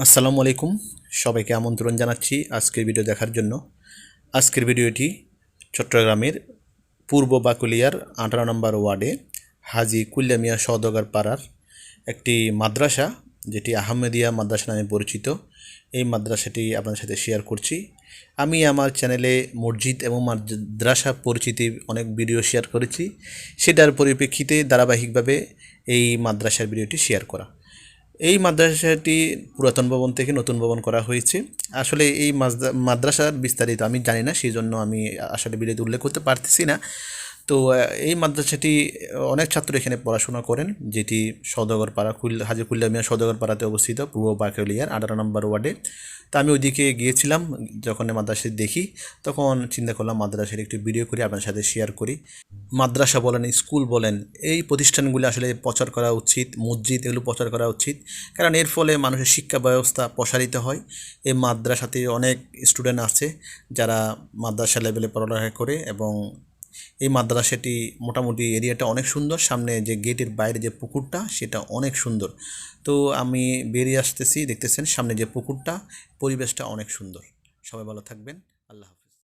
আসসালামু আলাইকুম। সবাইকে আমন্ত্রণ জানাচ্ছি আজকের ভিডিও দেখার জন্য। আজকের ভিডিওটি চট্টগ্রামের পূর্ব বাকুলিয়ার আঠারো নম্বর ওয়ার্ডে হাজি কুল্যামিয়া সওদাগর পাড়ার একটি মাদ্রাসা, যেটি আহমেদিয়া মাদ্রাসা নামে পরিচিত। এই মাদ্রাসাটি আপনাদের সাথে শেয়ার করছি। আমি আমার চ্যানেলে মসজিদ এবং মাদ্রাসা পরিচিতি অনেক ভিডিও শেয়ার করেছি। সেটার পরিপ্রেক্ষিতে ধারাবাহিকভাবে এই মাদ্রাসার ভিডিওটি শেয়ার করা। এই মাদ্রাসাটি পুরাতন ভবন থেকে নতুন ভবন করা হয়েছে। আসলে এই মাদ্রাসার বিস্তারিত আমি জানি না সেই জন্য আমি আসলে বিলেতে উল্লেখ করতে পারতেছি না। তো এই মাদ্রাসাটি অনেক ছাত্র এখানে পড়াশোনা করেন, যেটি সদগরপাড়া পাড়া হাজির হাজি কুল্লামিয়া সৌদাগর পাড়াতে অবস্থিত, পূর্ব বাকেলিয়ার আঠারো নম্বর ওয়ার্ডে। তা আমি ওইদিকে গিয়েছিলাম, যখন এই মাদ্রাসাটি দেখি, তখন চিন্তা করলাম মাদ্রাসার একটি ভিডিও করে আপনার সাথে শেয়ার করি। মাদ্রাসা বলেন স্কুল বলেন, এই প্রতিষ্ঠানগুলি আসলে প্রচার করা উচিত, মসজিদ এগুলো প্রচার করা উচিত, কারণ এর ফলে মানুষের শিক্ষা ব্যবস্থা প্রসারিত হয়। এই মাদ্রাসাতে অনেক স্টুডেন্ট আছে, যারা মাদ্রাসা লেভেলে পড়ালেখা করে এবং এই মাদ্রাসাটি মোটামুটি এরিয়াটা অনেক সুন্দর। সামনে যে গেটের বাইরে যে পুকুরটা, সেটা অনেক সুন্দর। তো আমি বেরিয়ে আসতেছি, দেখতেছেন সামনে যে পুকুরটা, পরিবেশটা অনেক সুন্দর। সবাই ভালো থাকবেন। আল্লাহ